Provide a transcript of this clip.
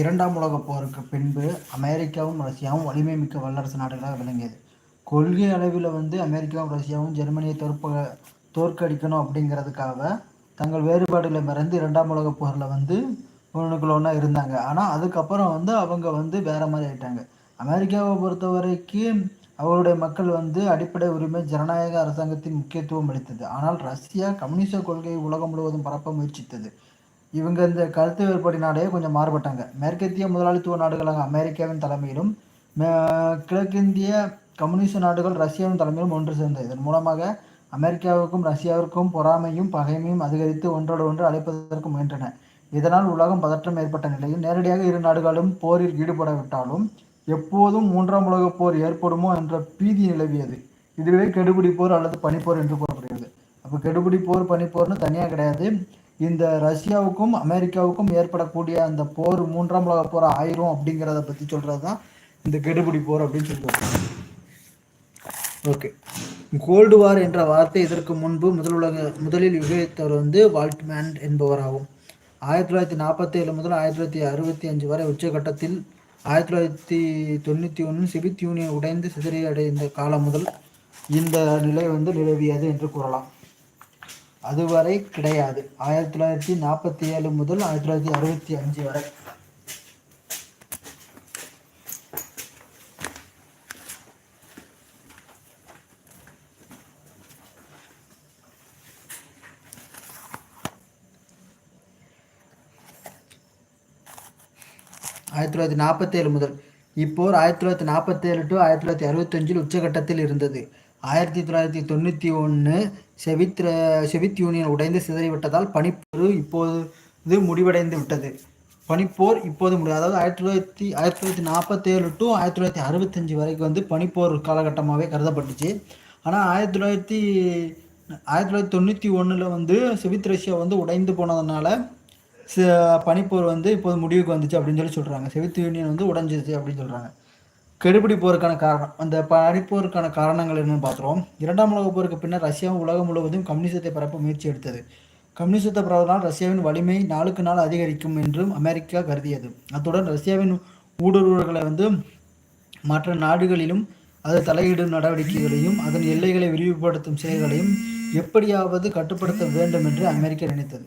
இரண்டாம் உலகப் போருக்கு பின்பு அமெரிக்காவும் ரஷ்யாவும் வலிமை மிக்க வல்லரசு நாடுகளாக விளங்கியது. கொள்கை அளவில் வந்து அமெரிக்காவும் ரஷ்யாவும் ஜெர்மனியை தோற்ப தோற்கடிக்கணும் அப்படிங்கிறதுக்காக தங்கள் வேறுபாடுகளை மறந்து இரண்டாம் உலகப் போரில் வந்து ஒன்றுக்குள்ள ஒன்றா இருந்தாங்க. ஆனால் அதுக்கப்புறம் வந்து அவங்க வந்து வேற மாதிரி ஆயிட்டாங்க. அமெரிக்காவை பொறுத்த வரைக்கும் அவருடைய மக்கள் வந்து அடிப்படை உரிமை ஜனநாயக அரசாங்கத்தின் முக்கியத்துவம் அளித்தது. ஆனால் ரஷ்யா கம்யூனிச கொள்கையை உலகம் முழுவதும் பரப்ப முயற்சித்தது. இவங்க இந்த கருத்து வேறுபாடினாலே கொஞ்சம் மாறுபட்டாங்க. மேற்கத்திய முதலாளித்துவ நாடுகளாக அமெரிக்காவின் தலைமையிலும் கிழக்கிந்திய கம்யூனிஸ்ட் நாடுகள் ரஷ்யாவின் தலைமையிலும் ஒன்று சேர்ந்தது. இதன் மூலமாக அமெரிக்காவுக்கும் ரஷ்யாவிற்கும் பொறாமையும் பகைமையும் அதிகரித்து ஒன்றோடு ஒன்று அழைப்பதற்கு முயன்றன. இதனால் உலகம் பதற்றம் ஏற்பட்ட நிலையில் நேரடியாக இரு நாடுகளும் போரில் ஈடுபடாவிட்டாலும் எப்போதும் மூன்றாம் உலகப் போர் ஏற்படுமோ என்ற பீதி நிலவியது. இதுவே கெடுபிடி போர் அல்லது பனிப்போர் என்று கூறப்படுகிறது. அப்போ கெடுபிடி போர் பனிப்போர்னு தனியாக கிடையாது. இந்த ரஷ்யாவுக்கும் அமெரிக்காவுக்கும் ஏற்படக்கூடிய அந்த போர் மூன்றாம் உலக போர் ஆயிரும் அப்படிங்கிறத பற்றி சொல்கிறது தான் இந்த கெடுபிடி போர் அப்படின்னு சொல்லுவாங்க. ஓகே கோல்டு வார் என்ற வார்த்தை இதற்கு முன்பு முதல் உலக முதலில் விவரித்தவர் வந்து வால்ட்மேன் என்பவராகும். ஆயிரத்தி தொள்ளாயிரத்தி நாற்பத்தேழு முதல் ஆயிரத்தி தொள்ளாயிரத்தி அறுபத்தி அஞ்சு வரை உச்சகட்டத்தில் ஆயிரத்தி தொள்ளாயிரத்தி தொண்ணூற்றி ஒன்று சிவித் யூனியன் உடைந்து சிதறியடைந்த காலம் முதல் இந்த நிலை வந்து நிலவியது என்று கூறலாம். அதுவரை கிடையாது. ஆயிரத்தி தொள்ளாயிரத்தி நாற்பத்தி ஏழு முதல் ஆயிரத்தி தொள்ளாயிரத்தி அறுபத்தி அஞ்சு வரை. ஆயிரத்தி தொள்ளாயிரத்தி நாற்பத்தேழு முதல். இப்போர் ஆயிரத்தி தொள்ளாயிரத்தி நாற்பத்தேழு டு ஆயிரத்தி தொள்ளாயிரத்தி அறுபத்தஞ்சில் உச்சகட்டத்தில் இருந்தது. ஆயிரத்தி தொள்ளாயிரத்தி தொண்ணூற்றி ஒன்று செவித் செவித் யூனியன் உடைந்து சிதறிவிட்டதால் பனிப்போர் இப்போது முடிவடைந்து விட்டது. பனிப்போர் இப்போது முடி அதாவது ஆயிரத்தி தொள்ளாயிரத்தி ஆயிரத்தி தொள்ளாயிரத்தி நாற்பத்தேழு டு ஆயிரத்தி தொள்ளாயிரத்தி அறுபத்தஞ்சு வரைக்கும் வந்து பனிப்போர் காலகட்டமாகவே கருதப்பட்டுச்சு. ஆனால் ஆயிரத்தி தொள்ளாயிரத்தி ஆயிரத்தி தொள்ளாயிரத்தி தொண்ணூற்றி ஒன்றில் வந்து செவித் ரஷ்யா வந்து உடைந்து போனதுனால ச- பனிப்போர் வந்து இப்போது முடிவுக்கு வந்துச்சு அப்படின்னு சொல்லி சொல்கிறாங்க செவித் யூனியன் வந்து உடைஞ்சிச்சு அப்படின்னு சொல்கிறாங்க கெடுபிடி போருக்கான காரணம் அந்த படிப்போருக்கான காரணங்கள் என்னன்னு பார்த்துருவோம். இரண்டாம் உலகப் போருக்கு பின்னர் ரஷ்யாவும் உலகம் முழுவதும் கம்யூனிசத்தை பரப்ப முயற்சி எடுத்தது. கம்யூனிசத்தை பரவலால் ரஷ்யாவின் வலிமை நாளுக்கு நாள் அதிகரிக்கும் என்றும் அமெரிக்கா கருதியது. அத்துடன் ரஷ்யாவின் ஊடுருவல்களை வந்து மற்ற நாடுகளிலும் அது தலையிடும் நடவடிக்கைகளையும் அதன் எல்லைகளை விரிவுபடுத்தும் செயல்களையும் எப்படியாவது கட்டுப்படுத்த வேண்டும் என்று அமெரிக்கா நினைத்தது.